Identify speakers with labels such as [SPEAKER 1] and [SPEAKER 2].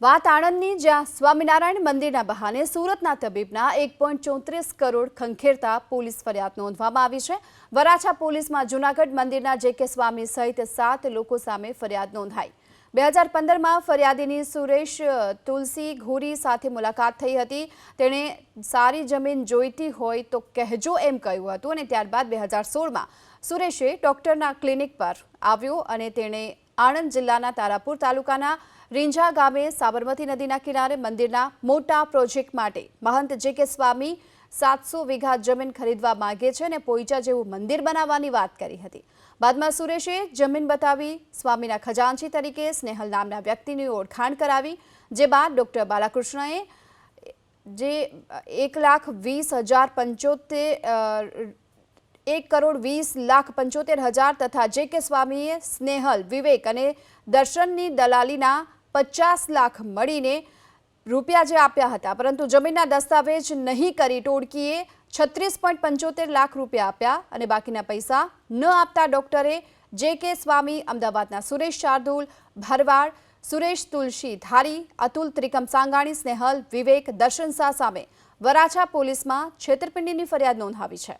[SPEAKER 1] વાત આણંદની, જ્યાં સ્વામિનારાયણ મંદિરના બહાને સુરતના તબીબના એક પોઈન્ટ ચોત્રીસ કરોડ ખંખેરતા પોલીસ ફરિયાદ નોંધવામાં આવી છે. વરાછા પોલીસમાં જૂનાગઢ મંદિરના જે કે સ્વામી સહિત સાત લોકો સામે ફરિયાદ નોંધાઈ. બે હજાર પંદરમાં ફરિયાદીની સુરેશ, તુલસી, ઘોરી સાથે મુલાકાત થઈ હતી. તેણે સારી જમીન જોઈતી હોય તો કહેજો એમ કહ્યું હતું અને ત્યારબાદ બે હજાર સોળમાં સુરેશે ડૉક્ટરના ક્લિનિક પર આવ્યો અને તેણે આણંદ જિલ્લાના તારાપુર તાલુકાના રીંઝા ગામે સાબરમતી નદીના કિનારે મંદિરના મોટા પ્રોજેક્ટ માટે મહંત જે કે સ્વામી સાતસો વીઘા જમીન ખરીદવા માંગે છે અને પોઈચા જેવું મંદિર બનાવવાની વાત કરી હતી. બાદમાં સુરેશે જમીન બતાવી સ્વામીના ખજાનચી તરીકે સ્નેહલ નામના વ્યક્તિની ઓળખાણ કરાવી, જે બાદ ડોક્ટર બાલાકૃષ્ણએ જે એક લાખ વીસ હજાર પંચોતેર એક કરોડ વીસ લાખ પંચોતેર હજાર તથા જે કે સ્વામીએ સ્નેહલ, વિવેક અને દર્શનની દલાલીના પચાસ લાખ મળીને રૂપિયા જે આપ્યા હતા. પરંતુ જમીનના દસ્તાવેજ નહીં કરી ટોળકીએ છત્રીસ પોઈન્ટ પંચોતેર લાખ રૂપિયા આપ્યા અને બાકીના પૈસા ન આપતા ડોક્ટરે જે કે સ્વામી, અમદાવાદના સુરેશ શાર્દુલ, ભરવાડ, સુરેશ તુલસી ધારી, અતુલ ત્રિકમ સાંગાણી, સ્નેહલ, વિવેક, દર્શન શાહ સામે વરાછા પોલીસમાં છેતરપિંડીની ફરિયાદ નોંધાવી છે.